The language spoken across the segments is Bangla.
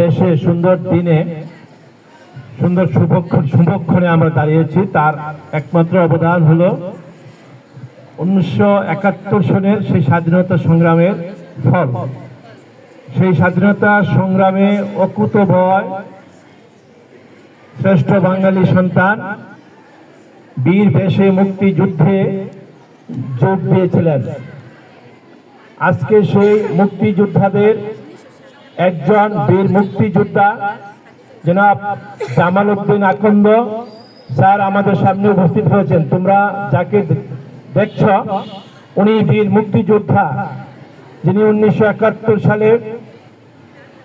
দেশে সুন্দর দিনে, সুন্দর শুভক্ষণ শুভক্ষণে আমরা দাঁড়িয়েছি। তার একমাত্র অবদান হলো উনিশশো একাত্তর সনের সেই স্বাধীনতা সংগ্রামের ফল। সেই স্বাধীনতা সংগ্রামে অকুত ভয়, শ্রেষ্ঠ বাঙালি সন্তান বীর বেশে মুক্তিযুদ্ধে যোগ দিয়েছিলেন। আজকে সেই মুক্তিযোদ্ধাদের একজন বীর মুক্তিযোদ্ধা, জনাব জামাল উদ্দিন আকন্দ। স্যার, আমাদের সামনে উপস্থিত হয়েছেন। তোমরা যাকে দেখছ, উনি বীর মুক্তিযোদ্ধা। যিনি উনিশশো একাত্তর সালে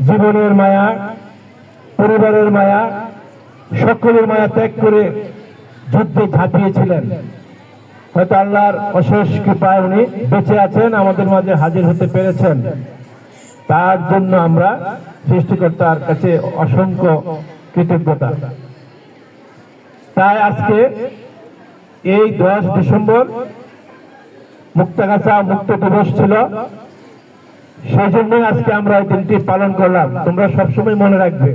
জীবনের মায়া, পরিবারের মায়া, সকলের মায়া ত্যাগ করে যুদ্ধে ঝাঁপিয়েছিলেন। হয়তো আল্লাহর অশেষ কৃপায় উনি বেঁচে আছেন, আমাদের মাঝে হাজির হতে পেরেছেন। তার জন্য আমরা সৃষ্টিকর্তার কাছে অসংখ্য কৃতজ্ঞতা। তাই আজকে এই দশ ডিসেম্বর মুক্তাগাছা মুক্ত দিবস ছিল। সেই জন্যই আজকে আমরা এই দিনটি পালন করলাম। তোমরা সবসময় মনে রাখবে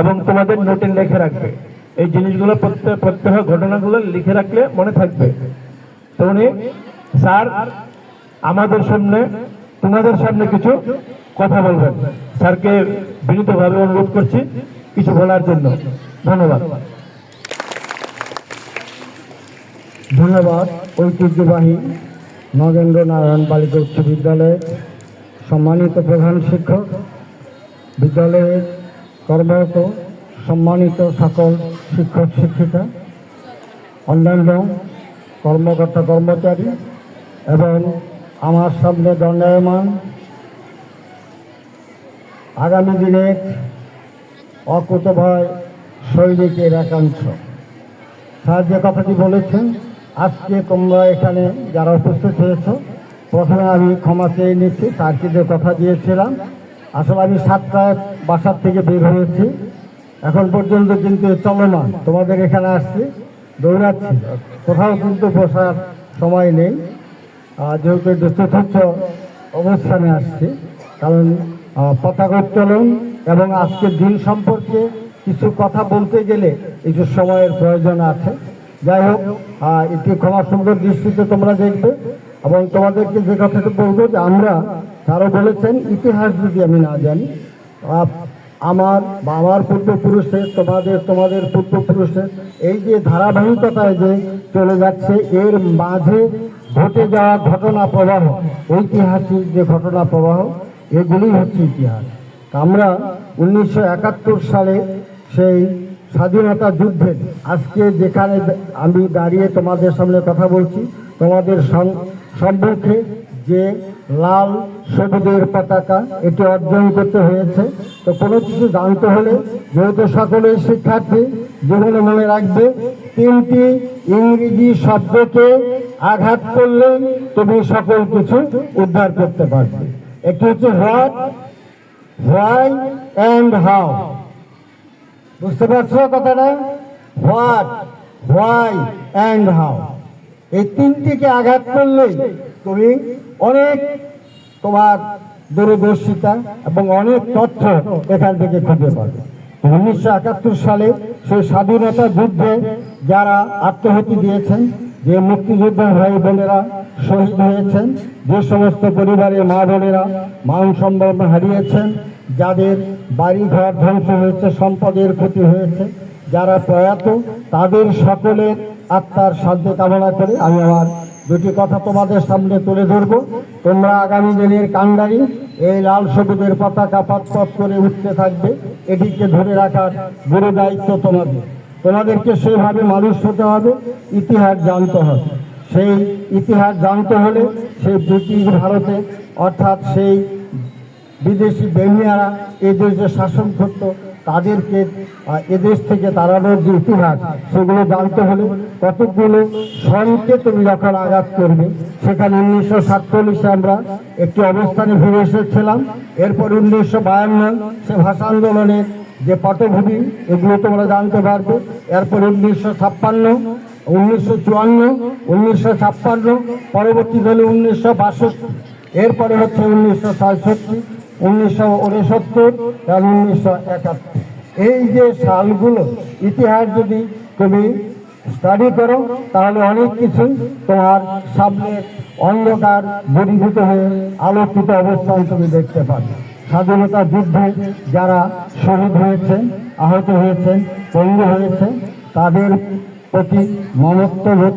এবং তোমাদের নোটে লিখে রাখবে। এই জিনিসগুলো প্রত্যেক ঘটনাগুলো লিখে রাখলে মনে থাকবে। তো উনি, স্যার, আমাদের সামনে, তোমাদের সামনে কিছু কথা বলবেন। স্যারকে বিনীতভাবে অনুরোধ করছি কিছু বলার জন্য। ধন্যবাদ। ধন্যবাদ, ঐতিহ্যবাহী নগেন্দ্র নারায়ণ বালিকা উচ্চ বিদ্যালয়ের সম্মানিত প্রধান শিক্ষক, বিদ্যালয়ের কর্মরত, সম্মানিত সকল শিক্ষক, শিক্ষিকা, অন্যান্য কর্মকর্তা, কর্মচারী এবং আমার সামনে দণ্ডায়মান আগামী দিনের অকুতভয় সৈনিকের একাংশ। স্যার যে কথাটি বলেছেন, আজকে তোমরা এখানে যারা উপস্থিত হয়েছ, প্রথমে আমি ক্ষমা চেয়ে নিচ্ছি, স্যারকে যে কথা দিয়েছিলাম। আসলে আমি সাতটায় বাসার থেকে বের হয়েছি। এখন পর্যন্ত কিন্তু চলমান। তোমাদের এখানে আসছি, দৌড়াচ্ছি। কোথাও কিন্তু বসার সময় নেই। যেহেতু চতুর্থ অবস্থানে আসছি, কারণ পতাকা উত্তোলন এবং আজকের দিন সম্পর্কে কিছু কথা বলতে গেলে একটু সময়ের প্রয়োজন আছে। যাই হোক একটি ক্ষমা সুন্দর দৃষ্টিতে তোমরা দেখবে এবং তোমাদেরকে যে কথাটা বলব যে আমরা তারও বলেছেন, ইতিহাস যদি আমি না জানি আমার বা আমার পূর্বপুরুষের, তোমাদের তোমাদের পূর্বপুরুষের এই যে ধারাবাহিকতায় যে চলে যাচ্ছে, এর মাঝে ঘটে যাওয়া ঘটনা প্রবাহ, ঐতিহাসিক যে ঘটনা প্রবাহ এগুলি হচ্ছে ইতিহাস। আমরা উনিশশো একাত্তর সালে সেই স্বাধীনতা যুদ্ধে, আজকে যেখানে আমি দাঁড়িয়ে তোমাদের সামনে কথা বলছি, তোমাদের সম- সম্মুখে যে লাল সবুজের পতাকা, এটি অর্জন করতে হয়েছে। তো কোনো কিছু জানতে হলে যেহেতু সকলের শিক্ষার্থী, জীবনে মনে রাখবে, তিনটি ইংরেজি শব্দকে আঘাত করলে তুমি সকল কিছু উদ্ধার করতে পারবে। একটি হচ্ছে হোয়াট হোয়াই অ্যান্ড হাউ বুঝতে পারছ কথাটা? হোয়াট হোয়াই অ্যান্ড হাউ এই তিনটিকে আঘাত করলে তুমি অনেক তোমার দূরদর্শিতা এবং অনেক তথ্য এখান থেকে খুঁজে পাবে। উনিশশো একাত্তর সালে সেই স্বাধীনতা যুদ্ধে যারা আত্মহতি দিয়েছেন, যে মুক্তিযোদ্ধা ভাই বোনেরা শহীদ হয়েছেন। যে সমস্ত পরিবারের মা বোনেরা মান সম্মান হারিয়েছেন, যাদের বাড়ি ঘর ধ্বংস হয়েছে, সম্পদের ক্ষতি হয়েছে, যারা প্রয়াত, তাদের সকলের আত্মার শান্তি কামনা করে আমি আমার দুটি কথা তোমাদের সামনে তুলে ধরব। তোমরা আগামী দিনের কান্ডারি এই লাল সবুজের পতাকা পথ করে উঠতে থাকবে। এটিকে ধরে রাখার গুরু দায়িত্ব তোমাদের। তোমাদেরকে সেভাবে মানুষ হতে হবে, ইতিহাস জানতে হবে। সেই ইতিহাস জানতে হলে সেই ব্রিটিশ ভারতে, অর্থাৎ সেই বিদেশি বেনিয়ারা এদের যে শাসন করত। তাদেরকে এদেশ থেকে তাড়ানোর যে ইতিহাস, সেগুলো জানতে হলে কতগুলো সনকে তুমি যখন আঘাত করবে, সেখানে উনিশশো সাতচল্লিশে আমরা একটি অবস্থানে ফিরে এসেছিলাম। এরপর উনিশশো বায়ান্ন সে ভাষা আন্দোলনের যে পটভূমি, এগুলো তোমরা জানতে পারবে। এরপর উনিশশো ছাপ্পান্ন উনিশশো চুয়ান্ন, উনিশশো ছাপ্পান্ন পরবর্তীকালে উনিশশো বাষট্টি, এরপরে হচ্ছে উনিশশো ছয়ষট্টি, উনিশশো উনসত্তর এবং উনিশশো একাত্তর। এই যে সালগুলো, ইতিহাস যদি তুমি স্টাডি করো, তাহলে অনেক কিছু তোমার সামনে অন্ধকার দূরীভূত হয়ে আলোকিত অবস্থান তুমি দেখতে পাবে। স্বাধীনতা যুদ্ধে যারা শহীদ হয়েছেন, আহত হয়েছেন পঙ্গু হয়েছে তাদের প্রতি মমত্ববোধ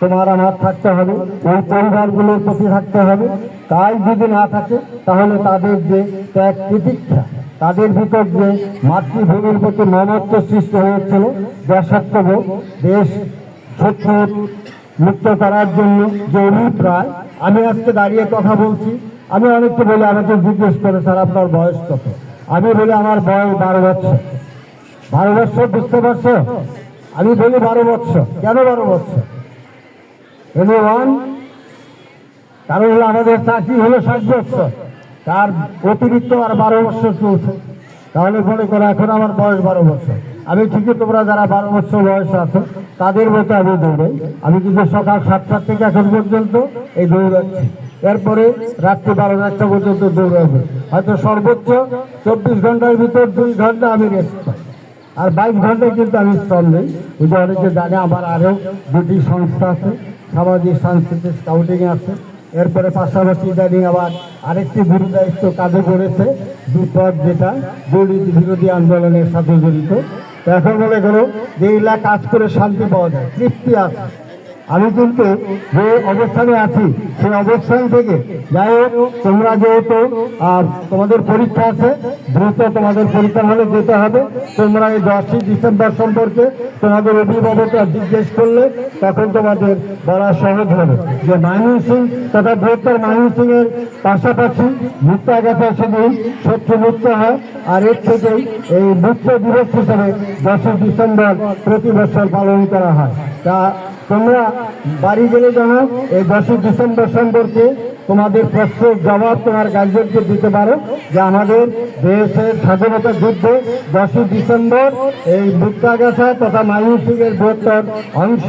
তোমার আমার থাকতে হবে, ওই পরিবারগুলোর প্রতি থাকতে হবে। তাই যদি না থাকে, তাহলে তাদের যে ত্যাগ প্রতীক্ষা তাদের ভিতর যে মাতৃভূমির প্রতি মমত্ব সৃষ্টি হয়েছিল দেশাত্মবোধ দেশ শত্রু মুক্ত করার জন্য যে অভিপ্রায়, আমি আজকে দাঁড়িয়ে কথা বলছি। আমি অনেককে বলি আমাকে জিজ্ঞেস করে, স্যার, আপনার বয়স কত? আমি বলি, আমার বয়স বারো বছর। বারো বছর বুঝতে পারছ? আমি বলি বারো বৎসর। কেন বারো ওয়ান কারণ হলো আমাদের চাকরি হলো ষাট বছর তার অতিরিক্ত আর বারো বছর চলছে। তাহলে মনে করো এখন আমার বয়স বারো বছর আমি ঠিকই তোমরা যারা বারো বছর বয়স আছো, তাদের মতো আমি দৌড়াই আমি কিন্তু সকাল সাতটার থেকে এখন পর্যন্ত এই দৌড়াচ্ছি। এরপরে রাত্রি বারোটা একটা পর্যন্ত দৌড়াবো। হয়তো সর্বোচ্চ চব্বিশ ঘণ্টার ভিতর দুই ঘণ্টা আমি রেস্ট পাই। আর বাইশ ঘন্টায় কিন্তু আমি স্টল নেই। যে অনেকে জানে আমার আরও দুটি সংস্থা আছে, সামাজিক সাংস্কৃতিক স্কাউটিং আছে। এরপরে পাশাপাশি ইদানিং আবার আরেকটি গুরুদায়িত্ব কাজে করেছে দুপদ যেটা, দুর্নীতি বিরোধী আন্দোলনের সাথে জড়িত। এখন মনে করো যে এলাকা কাজ করে শান্তি পাওয়া যায়, তৃপ্তি আছে। আমি কিন্তু যে অবস্থানে আছি সেই অবস্থান থেকে যাই হোক তোমরা যেহেতু আহ, তোমাদের পরীক্ষা আছে দ্রুত তোমাদের পরীক্ষা হলে যেতে হবে। তোমরা এই দশই ডিসেম্বর সম্পর্কে তোমাদের অভিভাবকরা জিজ্ঞেস করলে তখন তোমাদের বলা সহজ হবে। যে মাইনিং সিং তথা বৃহত্তর মাইনিং সিং এর পাশাপাশি মুক্তাগাছা সেদিন শত্রু মুক্ত হয় আর এর থেকেই এই মুক্ত দিবস হিসেবে দশই ডিসেম্বর প্রতি বছর পালন করা হয়। তা তোমরা বাড়ি গেলে জানো এই দশই ডিসেম্বর সম্পর্কে তোমাদের প্রশ্নের জবাব তোমার গার্জেনকে দিতে পারো, যে আমাদের দেশের স্বাধীনতা যুদ্ধে দশই ডিসেম্বর এই মুক্তাগাছা তথা মাইনসিংয়ের বৃহত্তর অংশ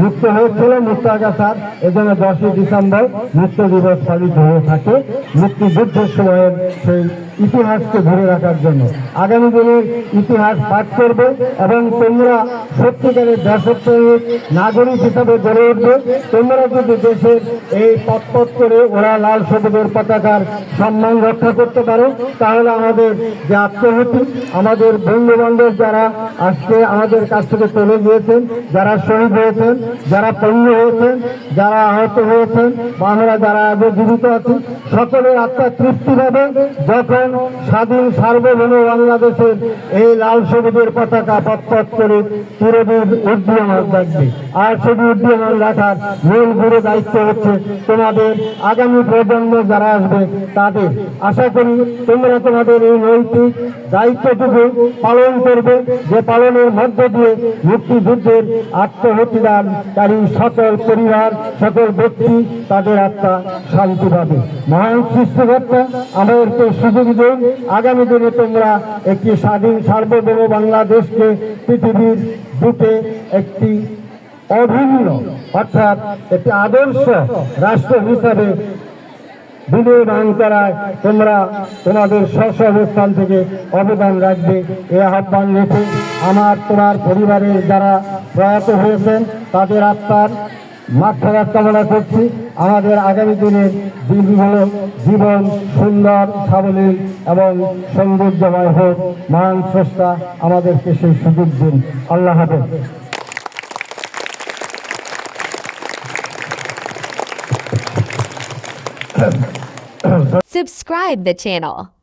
মুক্ত হয়েছিল মুক্তাগাছার। এজন্য দশই ডিসেম্বর মুক্ত দিবস পালিত হয়ে থাকে, মুক্তিযুদ্ধের সময়ের সেই ইতিহাসকে ধরে রাখার জন্য। আগামী দিনের ইতিহাস পাঠ করবে এবং তোমরা সত্যিকারের দেশপ্রেমিক নাগরিক হিসাবে গড়ে উঠবে। তোমরা যদি দেশের এই পথপথ করে ওরা লাল সবুজের পতাকার সম্মান রক্ষা করতে পারো, তাহলে আমাদের যে আত্মহতি আমাদের বন্ধু বান্ধব যারা আজকে আমাদের কাছ থেকে চলে গিয়েছেন, যারা শহীদ হয়েছেন, যারা পণ্য হয়েছেন, যারা আহত হয়েছেন, বা আমরা যারা আগে জীবিত আছি, সকলের আত্মা তৃপ্তি পাবে যখন স্বাধীন সার্বভৌম বাংলাদেশের এই লাল সবুজের পতাকা পথ করে চিরদিন উড্ডীয়মান থাকবে। আর সেটি উড্ডীয়মান রাখার মূল গুরু দায়িত্ব হচ্ছে তোমাদের আগামী প্রজন্ম যারা আসবে তাদের। আশা করি তোমরা তোমাদের এই নৈতিক দায়িত্বটুকু পালন করবে, যে পালনের মধ্য দিয়ে মুক্তিযুদ্ধের আত্মহতিদানকারী সকল পরিবার, সকল ব্যক্তি তাদের আত্মা শান্তি পাবে। মহান সৃষ্টিকর্তা, আমাদেরকে সুযোগ দিন আগামী দিনে তোমরা একটি স্বাধীন সার্বভৌম বাংলাদেশকে পৃথিবীর বুকে একটি অভিন্ন, অর্থাৎ একটি আদর্শ রাষ্ট্র হিসাবে বিনির্মাণ করায় তোমরা তোমাদের স্ব অবস্থান থেকে অবদান রাখবে। এ আহ্বান রেখে আমার তোমার পরিবারের যারা প্রয়াত হয়েছেন, তাদের আত্মার মাত্রার কামনা করছি। আমাদের আগামী দিনের দিনগুলো জীবন সুন্দর, সাবলীল এবং সৌন্দর্যময় হোক। মহান স্রষ্টা আমাদেরকে সেই সুযোগ দিন। আল্লাহ হাফেজ। Subscribe the channel.